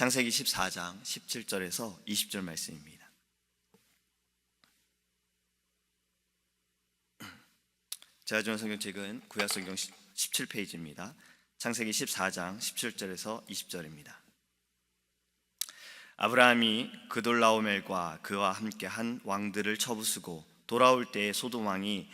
창세기 14장 17절에서 20절 말씀입니다. 제가 주는 성경책은 구약성경 17페이지입니다. 창세기 14장 17절에서 20절입니다. 아브라함이 그돌라오멜과 그와 함께 한 왕들을 쳐부수고 돌아올 때에 소돔 왕이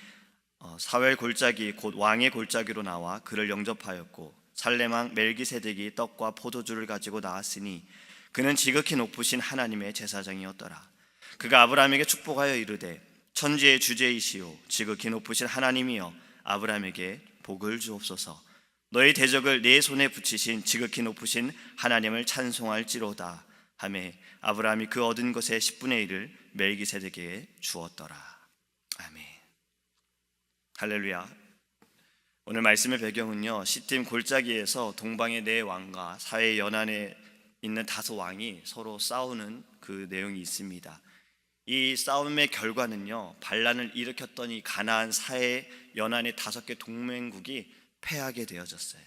어, 사웰 골짜기 곧 왕의 골짜기로 나와 그를 영접하였고 살레망 멜기세덱이 떡과 포도주를 가지고 나왔으니 그는 지극히 높으신 하나님의 제사장이었더라. 그가 아브라함에게 축복하여 이르되 천지의 주제이시오 지극히 높으신 하나님이여 아브라함에게 복을 주옵소서. 너희 대적을 내 손에 붙이신 지극히 높으신 하나님을 찬송할지로다. 하매 아브라함이 그 얻은 것의 10분의 1을 멜기세덱에게 주었더라. 아멘. 할렐루야. 오늘 말씀의 배경은요. 시팀 골짜기에서 동방의 네 왕과 사해 연안에 있는 다섯 왕이 서로 싸우는 그 내용이 있습니다. 이 싸움의 결과는요. 반란을 일으켰던 이 가나안 사해 연안의 다섯 개 동맹국이 패하게 되어졌어요.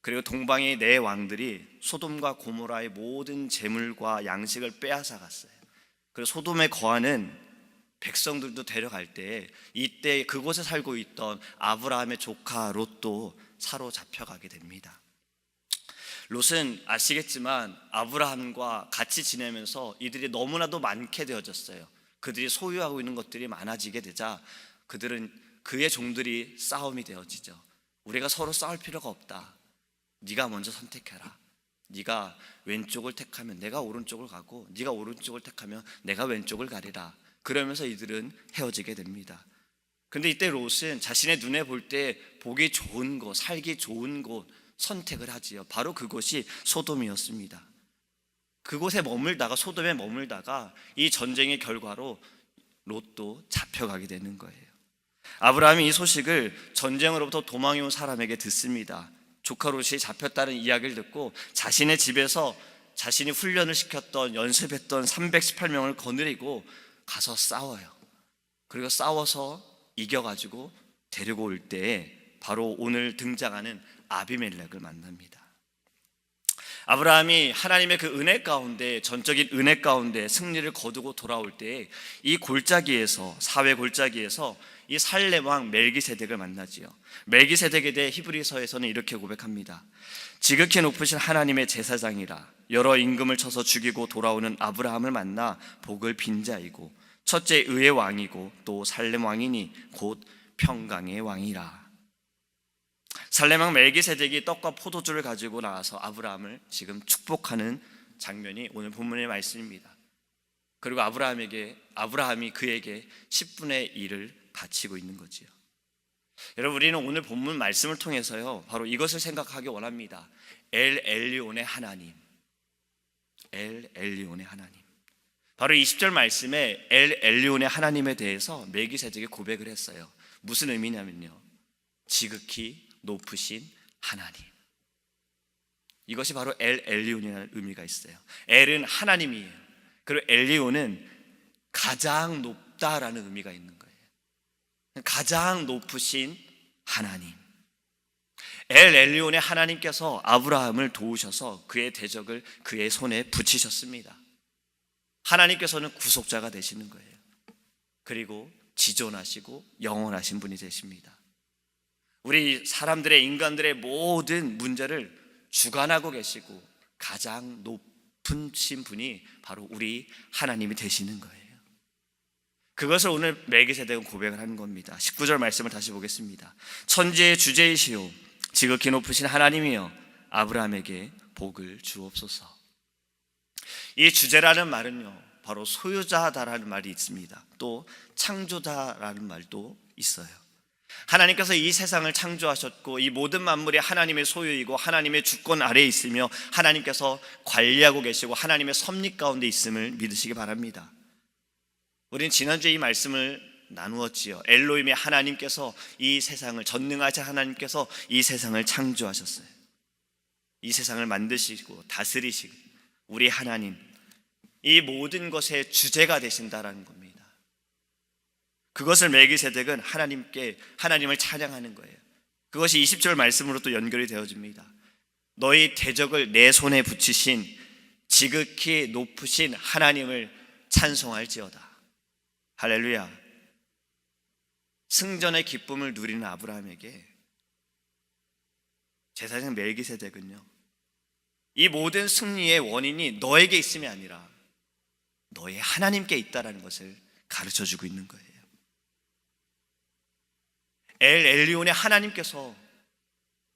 그리고 동방의 네 왕들이 소돔과 고모라의 모든 재물과 양식을 빼앗아 갔어요. 그리고 소돔에 거하는 백성들도 데려갈 때 이때 그곳에 살고 있던 아브라함의 조카 롯도 사로잡혀 가게 됩니다. 롯은 아시겠지만 아브라함과 같이 지내면서 이들이 너무나도 많게 되어졌어요. 그들이 소유하고 있는 것들이 많아지게 되자 그들은 그의 종들이 싸움이 되어지죠. 우리가 서로 싸울 필요가 없다. 네가 먼저 선택해라. 네가 왼쪽을 택하면 내가 오른쪽을 가고 네가 오른쪽을 택하면 내가 왼쪽을 가리라. 그러면서 이들은 헤어지게 됩니다. 근데 이때 롯은 자신의 눈에 볼 때 보기 좋은 곳, 살기 좋은 곳 선택을 하지요. 바로 그곳이 소돔이었습니다. 그곳에 머물다가 소돔에 머물다가 이 전쟁의 결과로 롯도 잡혀가게 되는 거예요. 아브라함이 이 소식을 전쟁으로부터 도망해 온 사람에게 듣습니다. 조카 롯이 잡혔다는 이야기를 듣고 자신의 집에서 자신이 훈련을 시켰던 연습했던 318명을 거느리고 가서 싸워요. 그리고 싸워서 이겨가지고 데리고 올 때에 바로 오늘 등장하는 아비멜렉을 만납니다. 아브라함이 하나님의 그 은혜 가운데 전적인 은혜 가운데 승리를 거두고 돌아올 때이 골짜기에서 사회 골짜기에서 이 살렘 왕 멜기세덱을 만나지요. 멜기세덱에 대해 히브리서에서는 이렇게 고백합니다. 지극히 높으신 하나님의 제사장이라 여러 임금을 쳐서 죽이고 돌아오는 아브라함을 만나 복을 빈 자이고 첫째 의의 왕이고 또 살렘 왕이니 곧 평강의 왕이라. 살렘 왕 멜기세덱이 떡과 포도주를 가지고 나와서 아브라함을 지금 축복하는 장면이 오늘 본문의 말씀입니다. 그리고 아브라함에게 아브라함이 그에게 10분의 1을 바치고 있는 거지요. 여러분 우리는 오늘 본문 말씀을 통해서요. 바로 이것을 생각하기 원합니다. 엘 엘리온의 하나님. 엘 엘리온의 하나님. 바로 20절 말씀에 엘 엘리온의 하나님에 대해서 멜기세덱이 고백을 했어요. 무슨 의미냐면요. 지극히 높으신 하나님. 이것이 바로 엘 엘리온이라는 의미가 있어요. 엘은 하나님이에요. 그리고 엘리온은 가장 높다라는 의미가 있는 거예요. 가장 높으신 하나님. 엘 엘리온의 하나님께서 아브라함을 도우셔서 그의 대적을 그의 손에 붙이셨습니다. 하나님께서는 구속자가 되시는 거예요. 그리고 지존하시고 영원하신 분이 되십니다. 우리 사람들의 인간들의 모든 문제를 주관하고 계시고 가장 높으신 분이 바로 우리 하나님이 되시는 거예요. 그것을 오늘 멜기세덱은 고백을 하는 겁니다. 19절 말씀을 다시 보겠습니다. 천지의 주제이시오 지극히 높으신 하나님이여 아브라함에게 복을 주옵소서. 이 주제라는 말은요. 바로 소유자다라는 말이 있습니다. 또 창조다라는 말도 있어요. 하나님께서 이 세상을 창조하셨고 이 모든 만물이 하나님의 소유이고 하나님의 주권 아래에 있으며 하나님께서 관리하고 계시고 하나님의 섭리 가운데 있음을 믿으시기 바랍니다. 우리는 지난주에 이 말씀을 나누었지요. 엘로임의 하나님께서 이 세상을 전능하신 하나님께서 이 세상을 창조하셨어요. 이 세상을 만드시고 다스리시고 우리 하나님 이 모든 것의 주제가 되신다라는 겁니다. 그것을 멜기세덱은 하나님께 하나님을 찬양하는 거예요. 그것이 20절 말씀으로 또 연결이 되어집니다. 너희 대적을 내 손에 붙이신 지극히 높으신 하나님을 찬송할지어다. 할렐루야. 승전의 기쁨을 누리는 아브라함에게 제사장 멜기세덱은요. 이 모든 승리의 원인이 너에게 있음이 아니라 너의 하나님께 있다라는 것을 가르쳐 주고 있는 거예요. 엘 엘리온의 하나님께서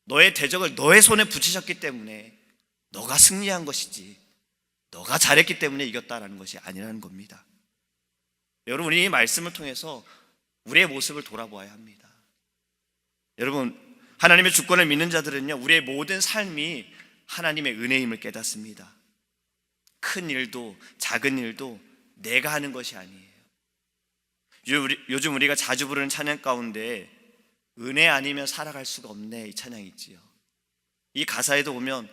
너의 대적을 너의 손에 붙이셨기 때문에 너가 승리한 것이지 너가 잘했기 때문에 이겼다라는 것이 아니라는 겁니다. 여러분 이 말씀을 통해서 우리의 모습을 돌아보아야 합니다. 여러분 하나님의 주권을 믿는 자들은요 우리의 모든 삶이 하나님의 은혜임을 깨닫습니다. 큰 일도 작은 일도 내가 하는 것이 아니에요. 요즘 우리가 자주 부르는 찬양 가운데 은혜 아니면 살아갈 수가 없네 이 찬양이 있지요. 이 가사에도 보면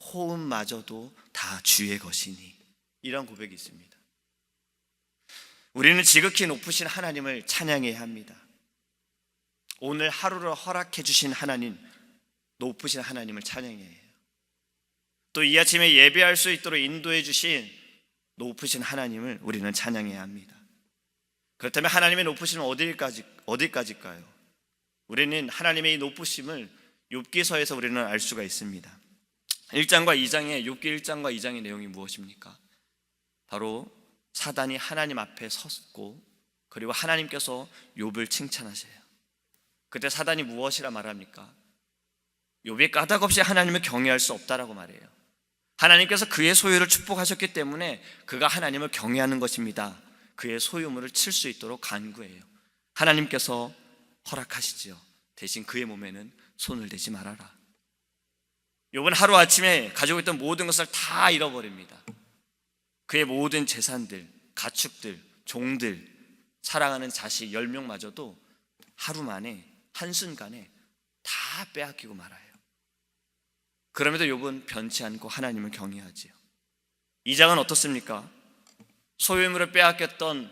호흡마저도 다 주의 것이니 이런 고백이 있습니다. 우리는 지극히 높으신 하나님을 찬양해야 합니다. 오늘 하루를 허락해 주신 하나님, 높으신 하나님을 찬양해야 해요. 또 이 아침에 예배할 수 있도록 인도해 주신 높으신 하나님을 우리는 찬양해야 합니다. 그렇다면 하나님의 높으심은 어디까지 어디까지일까요? 우리는 하나님의 이 높으심을 욥기서에서 우리는 알 수가 있습니다. 1장과 2장의 욥기 1장과 2장의 내용이 무엇입니까? 바로 사단이 하나님 앞에 섰고 그리고 하나님께서 욥을 칭찬하세요. 그때 사단이 무엇이라 말합니까? 욥이 까닭없이 하나님을 경외할 수 없다라고 말해요. 하나님께서 그의 소유를 축복하셨기 때문에 그가 하나님을 경외하는 것입니다. 그의 소유물을 칠 수 있도록 간구해요. 하나님께서 허락하시지요. 대신 그의 몸에는 손을 대지 말아라. 욥은 하루 아침에 가지고 있던 모든 것을 다 잃어버립니다. 그의 모든 재산들, 가축들, 종들, 사랑하는 자식 10명마저도 하루 만에 한순간에 다 빼앗기고 말아요. 그럼에도 욥은 변치 않고 하나님을 경외하지요. 이 장은 어떻습니까? 소유물을 빼앗겼던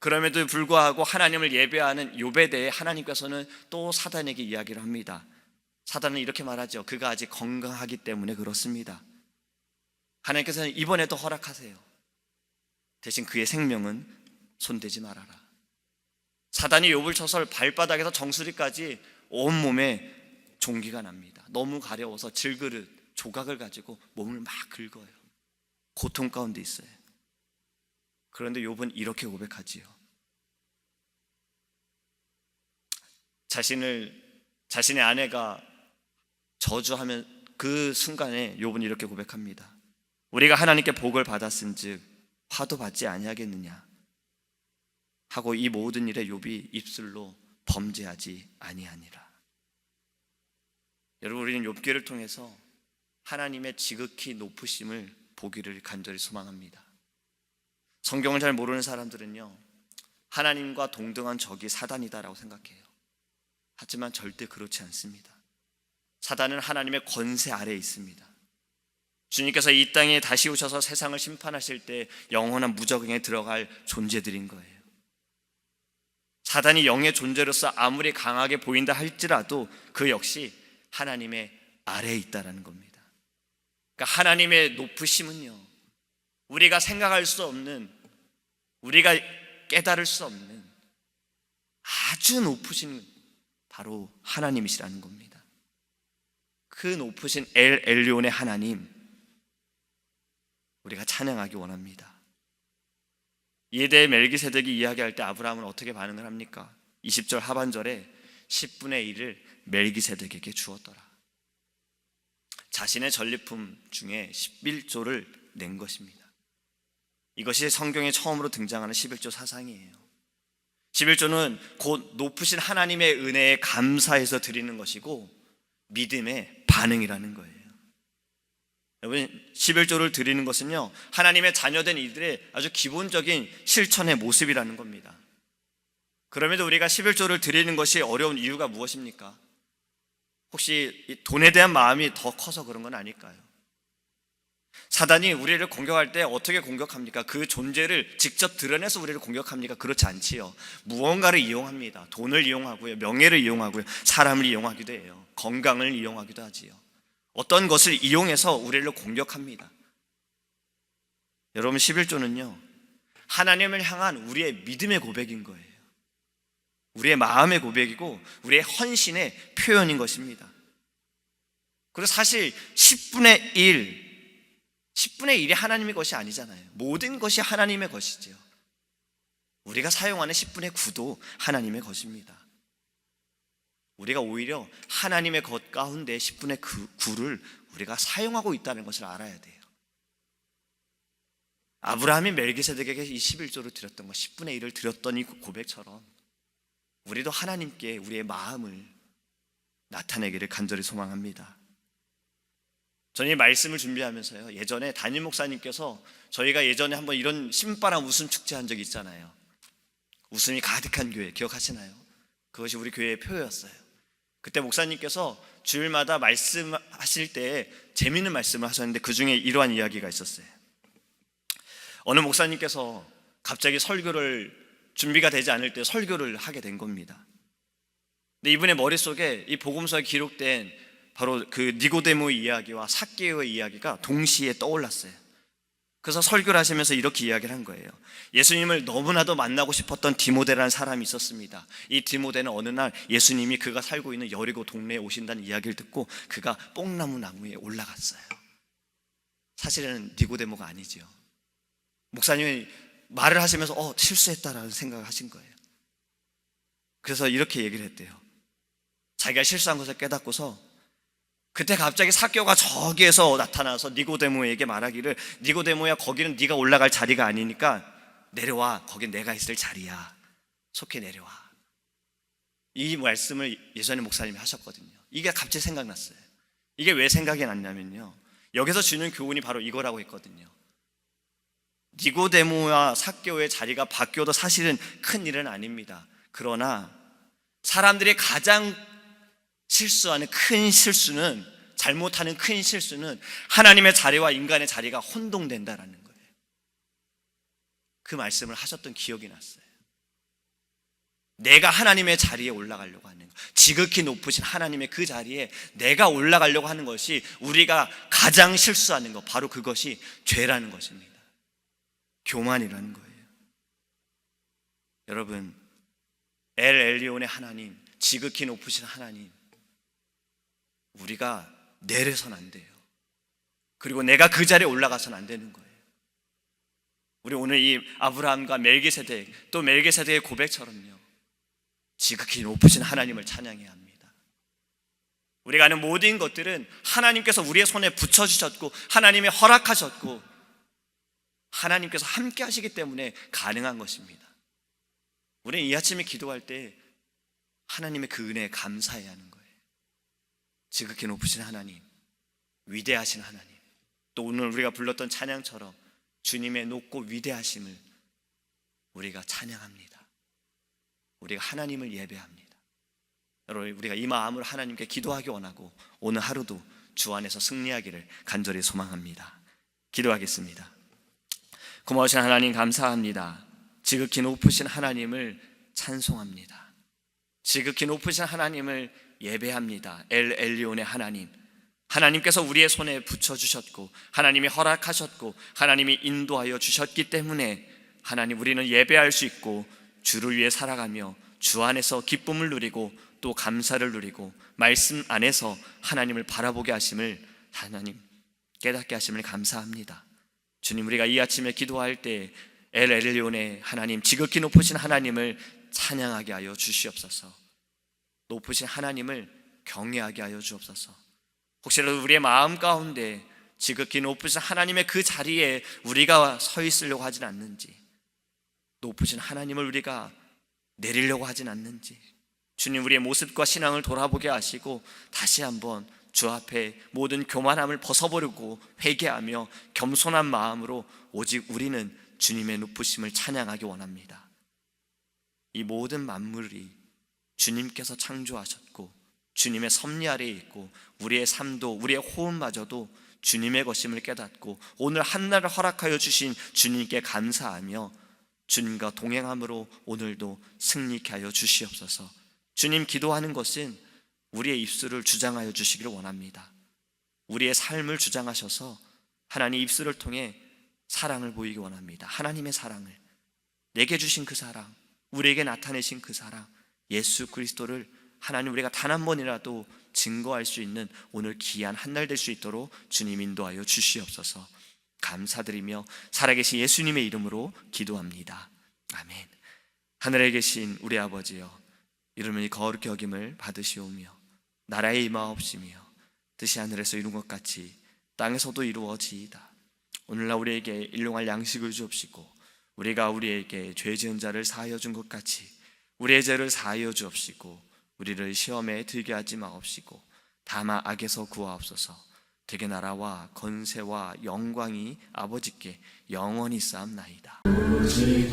그럼에도 불구하고 하나님을 예배하는 욥에 대해 하나님께서는 또 사단에게 이야기를 합니다. 사단은 이렇게 말하죠. 그가 아직 건강하기 때문에 그렇습니다. 하나님께서는 이번에도 허락하세요. 대신 그의 생명은 손대지 말아라. 사단이 욥을 쳐서 발바닥에서 정수리까지 온 몸에 종기가 납니다. 너무 가려워서 질그릇, 조각을 가지고 몸을 막 긁어요. 고통 가운데 있어요. 그런데 욥은 이렇게 고백하지요. 자신을 자신의 아내가 저주하면 그 순간에 욥은 이렇게 고백합니다. 우리가 하나님께 복을 받았은즉 화도 받지 아니하겠느냐 하고 이 모든 일에 욥이 입술로 범죄하지 아니하니라. 여러분 우리는 욥기를 통해서 하나님의 지극히 높으심을 보기를 간절히 소망합니다. 성경을 잘 모르는 사람들은요 하나님과 동등한 적이 사단이다라고 생각해요. 하지만 절대 그렇지 않습니다. 사단은 하나님의 권세 아래에 있습니다. 주님께서 이 땅에 다시 오셔서 세상을 심판하실 때 영원한 무적응에 들어갈 존재들인 거예요. 사단이 영의 존재로서 아무리 강하게 보인다 할지라도 그 역시 하나님의 아래에 있다라는 겁니다. 그러니까 하나님의 높으심은요. 우리가 생각할 수 없는 우리가 깨달을 수 없는 아주 높으신 바로 하나님이시라는 겁니다. 그 높으신 엘 엘리온의 하나님 우리가 찬양하기 원합니다. 대해 멜기세덱이 이야기할 때 아브라함은 어떻게 반응을 합니까? 20절 하반절에 10분의 1을 멜기세덱에게 주었더라. 자신의 전리품 중에 11조를 낸 것입니다. 이것이 성경에 처음으로 등장하는 11조 사상이에요. 11조는 곧 높으신 하나님의 은혜에 감사해서 드리는 것이고 믿음의 반응이라는 거예요. 여러분 11조를 드리는 것은요 하나님의 자녀된 이들의 아주 기본적인 실천의 모습이라는 겁니다. 그럼에도 우리가 11조를 드리는 것이 어려운 이유가 무엇입니까? 혹시 이 돈에 대한 마음이 더 커서 그런 건 아닐까요? 사단이 우리를 공격할 때 어떻게 공격합니까? 그 존재를 직접 드러내서 우리를 공격합니까? 그렇지 않지요. 무언가를 이용합니다. 돈을 이용하고요. 명예를 이용하고요. 사람을 이용하기도 해요. 건강을 이용하기도 하지요. 어떤 것을 이용해서 우리를 공격합니다. 여러분 11조는요. 하나님을 향한 우리의 믿음의 고백인 거예요. 우리의 마음의 고백이고 우리의 헌신의 표현인 것입니다. 그리고 사실 10분의 1, 10분의 1이 하나님의 것이 아니잖아요. 모든 것이 하나님의 것이지요. 우리가 사용하는 10분의 9도 하나님의 것입니다. 우리가 오히려 하나님의 것 가운데 10분의 9를 우리가 사용하고 있다는 것을 알아야 돼요. 아브라함이 멜기세덱에게 이 11조를 드렸던 것, 10분의 1을 드렸던 이 고백처럼 우리도 하나님께 우리의 마음을 나타내기를 간절히 소망합니다. 저는 이 말씀을 준비하면서요. 예전에 담임 목사님께서 저희가 예전에 한번 이런 신바람 웃음 축제 한 적이 있잖아요. 웃음이 가득한 교회 기억하시나요? 그것이 우리 교회의 표였어요. 그때 목사님께서 주일마다 말씀하실 때 재미있는 말씀을 하셨는데 그 중에 이러한 이야기가 있었어요. 어느 목사님께서 갑자기 설교를 준비가 되지 않을 때 설교를 하게 된 겁니다. 근데 이분의 머릿속에 이 복음서에 기록된 바로 그 니고데모 이야기와 삭개의 이야기가 동시에 떠올랐어요. 그래서 설교를 하시면서 이렇게 이야기를 한 거예요. 예수님을 너무나도 만나고 싶었던 디모데라는 사람이 있었습니다. 이 디모데는 어느 날 예수님이 그가 살고 있는 여리고 동네에 오신다는 이야기를 듣고 그가 뽕나무 나무에 올라갔어요. 사실은 니고데모가 아니죠. 목사님이 말을 하시면서 어 실수했다라는 생각을 하신 거예요. 그래서 이렇게 얘기를 했대요. 자기가 실수한 것을 깨닫고서 그때 갑자기 사교가 저기에서 나타나서 니고데모에게 말하기를 니고데모야 거기는 네가 올라갈 자리가 아니니까 내려와. 거긴 내가 있을 자리야. 속히 내려와. 이 말씀을 예전에 목사님이 하셨거든요. 이게 갑자기 생각났어요. 이게 왜 생각이 났냐면요. 여기서 주는 교훈이 바로 이거라고 했거든요. 니고데모와 사교의 자리가 바뀌어도 사실은 큰 일은 아닙니다. 그러나 사람들이 가장 실수하는 큰 실수는 잘못하는 큰 실수는 하나님의 자리와 인간의 자리가 혼동된다라는 거예요. 그 말씀을 하셨던 기억이 났어요. 내가 하나님의 자리에 올라가려고 하는 것, 지극히 높으신 하나님의 그 자리에 내가 올라가려고 하는 것이 우리가 가장 실수하는 것, 바로 그것이 죄라는 것입니다. 교만이라는 거예요. 여러분, 엘 엘리온의 하나님, 지극히 높으신 하나님, 우리가 내려선 안 돼요. 그리고 내가 그 자리에 올라가선 안 되는 거예요. 우리 오늘 이 아브라함과 멜기세덱 또 멜기세덱의 고백처럼요. 지극히 높으신 하나님을 찬양해야 합니다. 우리가 아는 모든 것들은 하나님께서 우리의 손에 붙여 주셨고 하나님이 허락하셨고 하나님께서 함께 하시기 때문에 가능한 것입니다. 우리는 이 아침에 기도할 때 하나님의 그 은혜에 감사해야 하는 거예요. 지극히 높으신 하나님, 위대하신 하나님, 또 오늘 우리가 불렀던 찬양처럼 주님의 높고 위대하심을 우리가 찬양합니다. 우리가 하나님을 예배합니다. 여러분, 우리가 이 마음으로 하나님께 기도하기 원하고 오늘 하루도 주 안에서 승리하기를 간절히 소망합니다. 기도하겠습니다. 고마우신 하나님 감사합니다. 지극히 높으신 하나님을 찬송합니다. 지극히 높으신 하나님을 예배합니다. 엘 엘리온의 하나님. 하나님께서 우리의 손에 붙여 주셨고 하나님이 허락하셨고 하나님이 인도하여 주셨기 때문에 하나님 우리는 예배할 수 있고 주를 위해 살아가며 주 안에서 기쁨을 누리고 또 감사를 누리고 말씀 안에서 하나님을 바라보게 하심을 하나님 깨닫게 하심을 감사합니다. 주님 우리가 이 아침에 기도할 때 엘 엘리온의 하나님 지극히 높으신 하나님을 찬양하게 하여 주시옵소서. 높으신 하나님을 경외하게 하여 주옵소서. 혹시라도 우리의 마음 가운데 지극히 높으신 하나님의 그 자리에 우리가 서 있으려고 하진 않는지, 높으신 하나님을 우리가 내리려고 하진 않는지, 주님 우리의 모습과 신앙을 돌아보게 하시고 다시 한번 주 앞에 모든 교만함을 벗어버리고 회개하며 겸손한 마음으로 오직 우리는 주님의 높으심을 찬양하기 원합니다. 이 모든 만물이 주님께서 창조하셨고 주님의 섭리 아래에 있고 우리의 삶도 우리의 호흡마저도 주님의 것임을 깨닫고 오늘 한날을 허락하여 주신 주님께 감사하며 주님과 동행함으로 오늘도 승리케 하여 주시옵소서. 주님 기도하는 것은 우리의 입술을 주장하여 주시기를 원합니다. 우리의 삶을 주장하셔서 하나님 입술을 통해 사랑을 보이기 원합니다. 하나님의 사랑을 내게 주신 그 사랑, 우리에게 나타내신 그 사랑, 예수 그리스도를 하나님 우리가 단 한 번이라도 증거할 수 있는 오늘 귀한 한 날 될 수 있도록 주님 인도하여 주시옵소서. 감사드리며 살아계신 예수님의 이름으로 기도합니다. 아멘. 하늘에 계신 우리 아버지여, 이름이 거룩히 여김을 받으시오며 나라의 임하옵시며 뜻이 하늘에서 이룬 것 같이 땅에서도 이루어지이다. 오늘날 우리에게 일용할 양식을 주옵시고 우리가 우리에게 죄 지은 자를 사하여 준 것 같이 우리의 죄를 사하여 주옵시고 우리를 시험에 들게 하지 마옵시고 다만 악에서 구하옵소서. 되게 나라와 건세와 영광이 아버지께 영원히 쌓나이다 오직